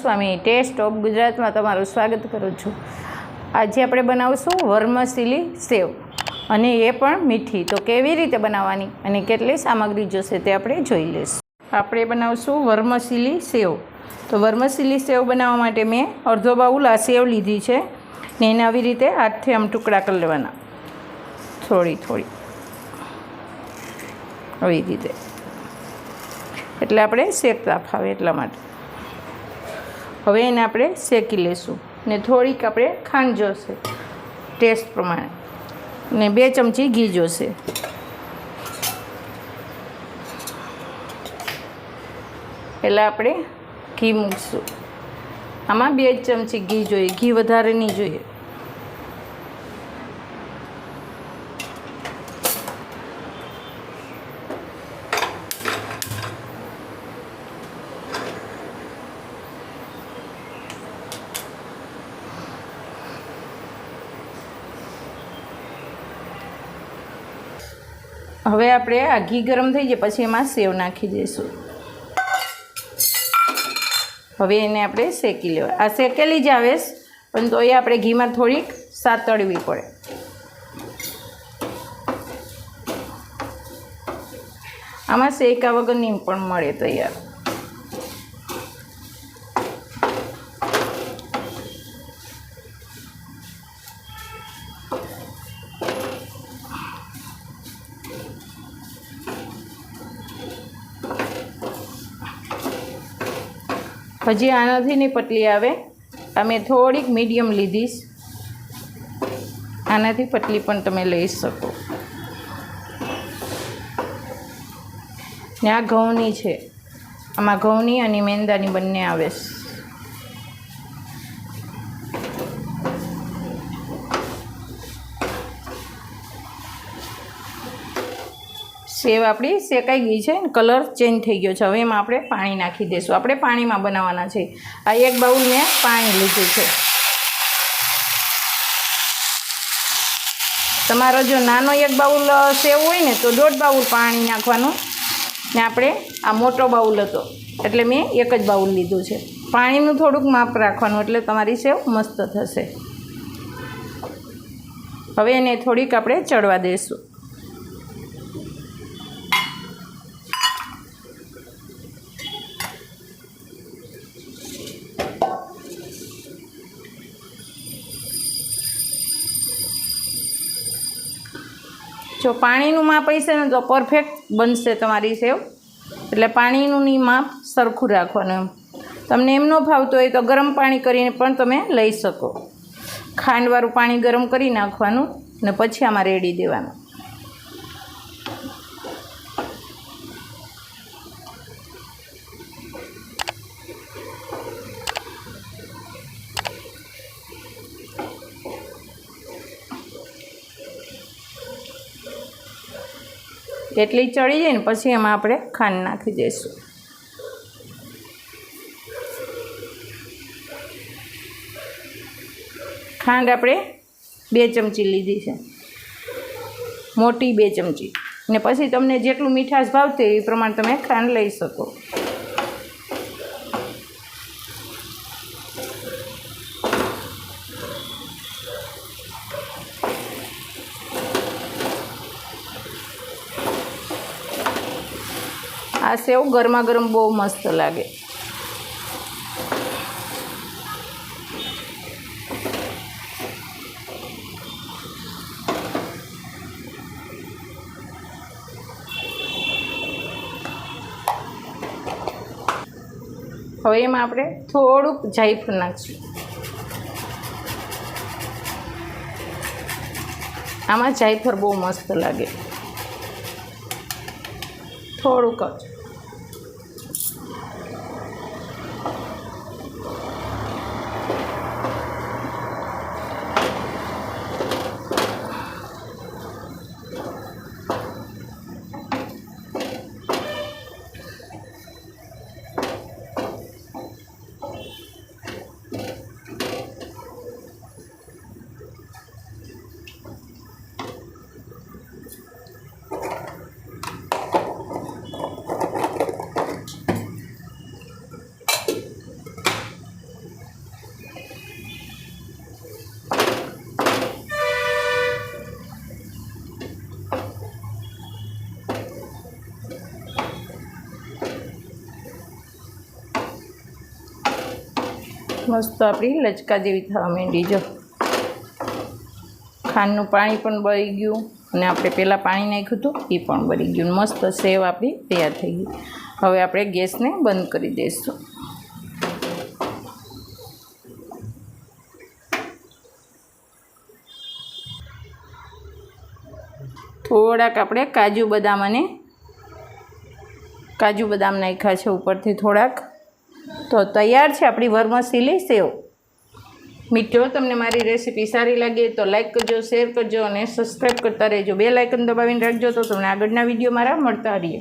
Swami, test of ગુજરાતમાં તમારું સ્વાગત કરું છું. આજે આપણે બનાવશું વર્મસીલી સેવ અને એ પણ મીઠી. તો કેવી રીતે બનાવવાની અને કેટલી સામગ્રી જોશે તે આપણે જોઈ લઈશું. આપણે બનાવશું વર્મસીલી સેવ. તો વર્મસીલી સેવ બનાવવા માટે મેં અડધો બાઉલ આ સેવ લીધી છે ને એને આવી રીતે હાથથી આમ ટુકડા કરી લેવાના. થોડી થોડી. આવી રીતે. એટલે આપણે શેકતા ફાવે એટલા માટે. હવે એને આપણે શેકી લઈશું ને થોડીક આપણે ખાંડ જોશે, ટેસ્ટ પ્રમાણે. ને બે ચમચી ઘી જોશે. પહેલાં આપણે ઘી મૂકશું. આમાં બે ચમચી ઘી જોઈએ, ઘી વધારે નહીં જોઈએ. હવે આપણે આ ઘી ગરમ થઈ જાય, પછી એમાં સેવ નાખી દઈશું હવે એને આપણે શેકી લેવા. આ શેકેલી જ આવે પણ તો એ આપણે ઘીમાં થોડીક સાતળવી પડે. આમાં શેકા વગરની પણ મળે તૈયાર. હજી આનાથી નહીં પટલી આવે. અમે થોડીક મીડિયમ લીધીશ. આનાથી પતલી પણ તમે લઈ શકો. ને આ ઘઉંની છે. આમાં ઘઉંની અને મેંદાની બંને આવે છે. સેવ આપણી શેકાઈ ગઈ છે કલર ચેન્જ થઈ ગયો છે. હવે એમાં આપણે પાણી નાખી દઈશું આપણે પાણીમાં બનાવવાના છે. આ એક બાઉલ મેં પાણી લીધું છે. તમારો જો નાનો એક બાઉલ સેવ હોય ને તો દોઢ બાઉલ પાણી નાખવાનું. ને આપણે આ મોટો બાઉલ હતો. એટલે મેં એક જ બાઉલ લીધું છે. પાણીનું થોડુંક માપ રાખવાનું એટલે તમારી સેવ મસ્ત થશે. હવે એને થોડીક આપણે ચડવા દઈશું જો પાણીનું માપ હશે ને તો પરફેક્ટ બનશે તમારી સેવ. એટલે પાણીનું માપ સરખું રાખવાનું એમ. તમને એમ ન હોય તો ગરમ પાણી કરીને પણ તમે લઈ શકો. ખાંડવાળું પાણી ગરમ કરી નાખવાનું ને પછી આમાં રેડી દેવાનું. એટલી ચડી જાય ને પછી એમાં આપણે ખાંડ નાખી દઈશું. ખાંડ આપણે બે ચમચી લીધી છે. મોટી બે ચમચી. ને પછી તમને જેટલું મીઠાશ ભાવતી એ પ્રમાણે તમે ખાંડ લઈ શકો. આ સેવ ગરમા ગરમ બહુ મસ્ત લાગે. હવે એમાં આપણે થોડુંક જાયફળ નાખશું. આમાં જાયફળ બહુ મસ્ત લાગે. થોડુંક જ. મસ્ત આપણી લચકા જેવી થવા માંડી, જો. ખાંડનું પાણી પણ બળી ગયું અને આપણે પહેલાં પાણી નાખ્યું હતું, એ પણ બળી ગયું. મસ્ત સેવ આપણી તૈયાર થઈ ગઈ. હવે આપણે ગેસને બંધ કરી દઈશું. થોડાક આપણે કાજુ બદામ અને કાજુ બદામ નાખ્યા છે ઉપરથી થોડાક. તો તૈયાર છે આપણી વરમસીલી સેવ. મિત્રો, તમને મારી રેસીપી સારી લાગે તો લાઈક કરજો શેર કરજો અને સબસ્ક્રાઈબ કરતા રહેજો. બે લાઇકન દબાવીને રાખજો તો તમને આગળના વીડિયો મારા મળતા રહીએ.